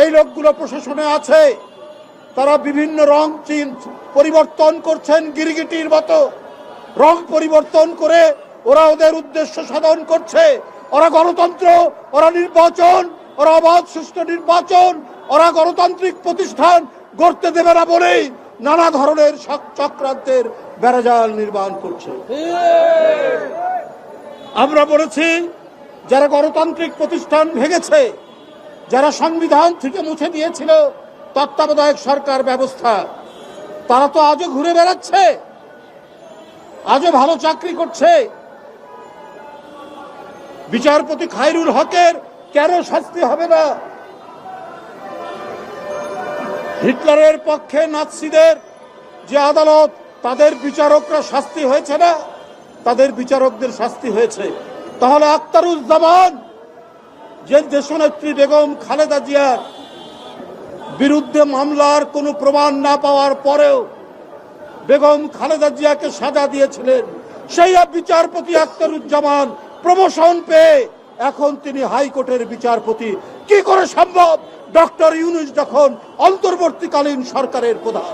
এই লোকগুলো প্রশাসনে আছে। তারা বিভিন্ন রং চিন পরিবর্তন করছেন গিরিগিটির মতো। রং পরিবর্তন করে ওরা ওদের উদ্দেশ্য সাধন করছে। ওরা গণতন্ত্র, ওরা নির্বাচন, ওরা অবাধ সুষ্ঠু নির্বাচন, ওরা গণতান্ত্রিক প্রতিষ্ঠান গড়তে দেবে না বলেই নানা ধরনের চক্রান্তের বেড়াজাল নির্মাণ করছে। আমরা বলেছি, যারা গণতান্ত্রিক প্রতিষ্ঠান ভেঙেছে যারা সংবিধান থেকে মুছে দিয়েছিল, তত্ত্বাবধায়ক সরকার ব্যবস্থা, তারা তো আজও ঘুরে বেড়াচ্ছে, আজও ভালো চাকরি করছে। বিচারপতি খায়রুল হকের কেন শাস্তি হবে না? হিটলারের পক্ষে নাৎসিদের যে আদালত, তাদের বিচারকরা শাস্তি হয়েছে না? তাদের বিচারকদের শাস্তি হয়েছে। তাহলে আক্তারুজ্জামান যে দেশনেত্রী বেগম খালেদা জিয়ার বিরুদ্ধে মামলার কোনো প্রমাণ না পাওয়ার পরেও বেগম খালেদা জিয়াকে সাজা দিয়েছিলেন। সেই বিচারপতি আক্তারুজ্জামান প্রমোশন পেয়ে এখন তিনি হাইকোর্টের বিচারপতি। কি করে সম্ভব? ডক্টর ইউনুস যখন অন্তর্বর্তীকালীন সরকারের প্রধান।